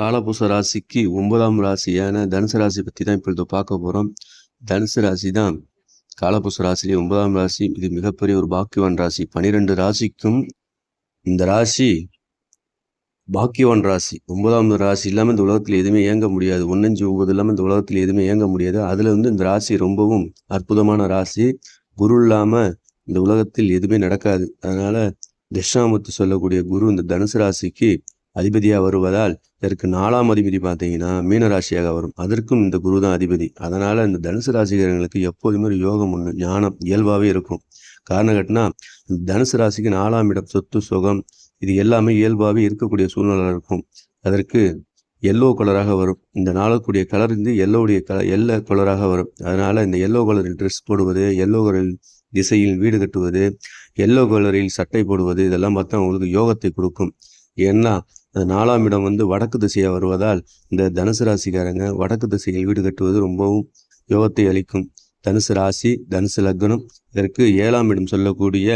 காலபூச ராசிக்கு ஒன்பதாம் ராசியான தனுசு ராசி பற்றி தான் இப்பொழுது பார்க்க போகிறோம் தனுசு ராசி தான் காலபூச ராசிலே ஒன்பதாம் ராசி. இது மிகப்பெரிய ஒரு பாக்கியவான் ராசி. பனிரெண்டு ராசிக்கும் இந்த ராசி பாக்கியவான் ராசி. ஒன்பதாம் ராசி இல்லாமல் இந்த உலகத்தில் எதுவுமே இயங்க முடியாது. ஒன்னஞ்சு ஒன்பது இல்லாமல் இந்த உலகத்தில் எதுவுமே இயங்க முடியாது. அதில் வந்து இந்த ராசி ரொம்பவும் அற்புதமான ராசி. குரு இல்லாமல் இந்த உலகத்தில் எதுவுமே நடக்காது. அதனால் தட்சிணாமூர்த்தி சொல்லக்கூடிய குரு இந்த தனுசு ராசிக்கு அதிபதியாக வருவதால் இதற்கு நாலாம் அதிபதி பார்த்தீங்கன்னா மீன ராசியாக வரும். அதற்கும் இந்த குரு தான் அதிபதி. அதனால் இந்த தனுசு ராசிக்காரங்களுக்கு எப்போதுமே ஒரு யோகம் ஒன்று ஞானம் இயல்பாகவே இருக்கும். காரணம் கட்டினா தனுசு ராசிக்கு நாலாம் இடம் சொத்து சுகம் இது எல்லாமே இயல்பாகவே இருக்கக்கூடிய சூழ்நிலை இருக்கும். அதற்கு எல்லோ கலராக வரும். இந்த நாளக்கூடிய கலர் வந்து எல்லோடைய கல எல்லோ கலராக வரும். அதனால் இந்த எல்லோ கலரில் ட்ரெஸ் போடுவது எல்லோ கலரில் திசையில் வீடு கட்டுவது எல்லோ கலரில் சட்டை போடுவது இதெல்லாம் பார்த்தா உங்களுக்கு யோகத்தை கொடுக்கும். ஏன்னா அந்த நாலாம் இடம் வந்து வடக்கு திசையாக வருவதால் இந்த தனுசு ராசிக்காரங்க வடக்கு திசையில் வீடு கட்டுவது ரொம்பவும் யோகத்தை அளிக்கும். தனுசு ராசி தனுசு லக்னம் இதற்கு ஏழாம் இடம் சொல்லக்கூடிய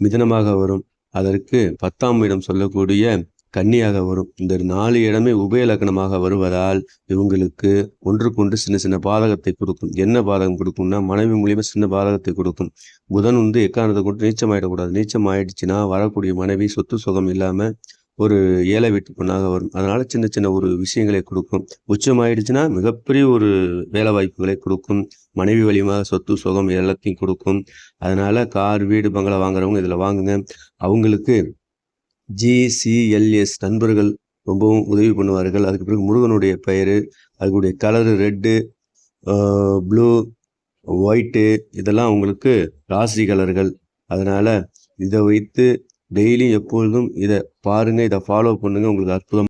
மிதனமாக வரும். அதற்கு பத்தாம் இடம் சொல்லக்கூடிய கன்னியாக வரும். இந்த நாலு இடமே உபய லக்னமாக வருவதால் இவங்களுக்கு ஒன்றுக்கொன்று சின்ன சின்ன பாதகத்தை கொடுக்கும். என்ன பாதகம் கொடுக்கும்னா மனைவி மூலியமா சின்ன பாதகத்தை கொடுக்கும். புதன் வந்து எக்காரணத்தை கொண்டு நீச்சம் ஆயிடக்கூடாது நீச்சம் ஆயிடுச்சுன்னா வரக்கூடிய மனைவி சொத்து சுகம் இல்லாமல் ஒரு ஏழை வீட்டு பொண்ணாக வரும். அதனால் சின்ன சின்ன ஒரு விஷயங்களை கொடுக்கும். உச்சமாயிடுச்சுன்னா மிகப்பெரிய ஒரு வேலை வாய்ப்புகளை கொடுக்கும். மனைவி வழியமாக சொத்து சுகம் எல்லாத்தையும் கொடுக்கும். அதனால் கார் வீடு பங்களா வாங்குறவங்க இதில் வாங்குங்க. அவங்களுக்கு ஜிசிஎல்எஸ் நண்பர்கள் ரொம்பவும் உதவி பண்ணுவார்கள். அதுக்கு பிறகு முருகனுடைய பெயர் அதுக்குடைய கலரு ரெட்டு ப்ளூ ஒயிட்டு இதெல்லாம் அவங்களுக்கு ராசி கலர்கள். அதனால் இதை வைத்து டெய்லியும் எப்பொழுதும் இதை பாருங்கள் இதை ஃபாலோ பண்ணுங்கள் உங்களுக்கு அற்புதம்